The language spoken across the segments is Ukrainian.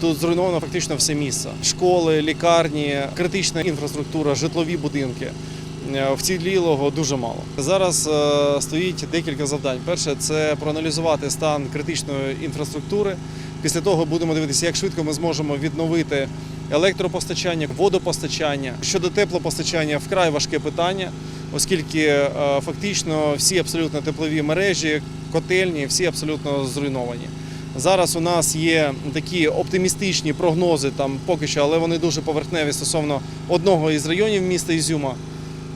Тут зруйновано фактично все місце: школи, лікарні, критична інфраструктура, житлові будинки. Е, Вцілілого дуже мало. Зараз е, стоїть декілька завдань. Перше це проаналізувати стан критичної інфраструктури. Після того будемо дивитися, як швидко ми зможемо відновити електропостачання, водопостачання. Щодо теплопостачання, вкрай важке питання, оскільки е, фактично всі абсолютно теплові мережі, котельні, всі абсолютно зруйновані. Зараз у нас є такі оптимістичні прогнози, там поки що, але вони дуже поверхневі стосовно одного із районів міста Ізюма.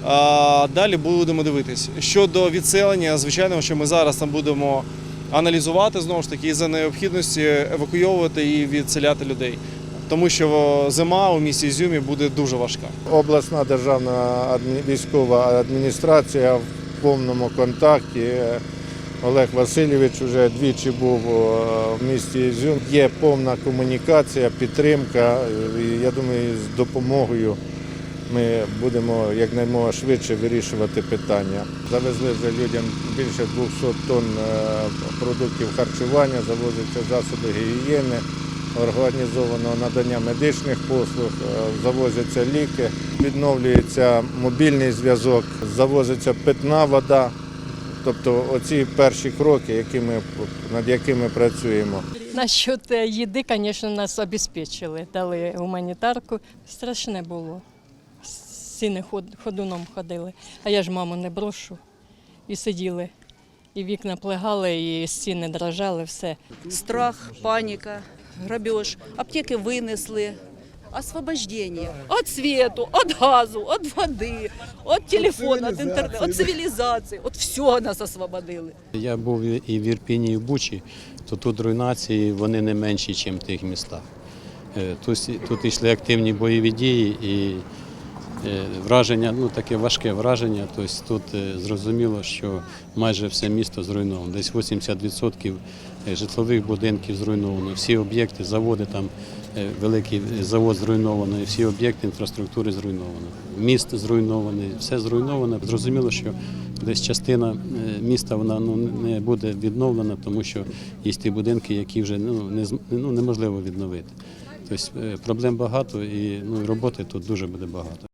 А далі будемо дивитись. Щодо відселення, звичайно, що ми зараз там будемо аналізувати знову ж таки і за необхідності евакуйовувати і відселяти людей. Тому що зима у місті Ізюмі буде дуже важка. Обласна державна військова адміністрація в повному контакті. Олег Васильович вже двічі був е, в місті Ізюм. Є повна комунікація, підтримка. І я думаю, з допомогою ми будемо якнаймога швидше вирішувати питання. Завезли вже людям більше 200 тонн е, продуктів харчування, завозяться засоби гігієни, організовано надання медичних послуг, е, завозяться ліки, відновлюється мобільний зв'язок, завозиться питна вода. Тобто оці перші кроки, які ми, над якими працюємо. Насчет е, їди, звісно, нас обезпечили, дали гуманітарку. Страшне було. Сіни ход- ходуном ходили. А я ж маму не брошу. І сиділи. І вікна плегали, і стіни дрожали, все. страх, паника, грабеж. Аптеки вынесли. Освобождение от свету, от газу, от воды, от телефона, от інтернету, от цивілізації, От все нас освободили. Я був і в Ірпіні, і в Бучі, то тут руйнації вони не менші, ніж в тих містах. Е, Тут, тут йшли активні бойові дії і враження, ну таке важке враження. Тобто тут е, зрозуміло, що майже все місто зруйновано. Десь 80% житлових будинків зруйновано, всі об'єкти, заводи там. е, Великий завод зруйновано, всі об'єкти інфраструктури зруйновано. Міст зруйнований, все зруйновано. Зрозуміло, що десь частина е, міста вона ну не буде відновлена, тому що є ті будинки, які вже ну не ну, неможливо відновити. Тобто е, проблем багато і ну роботи тут дуже буде багато.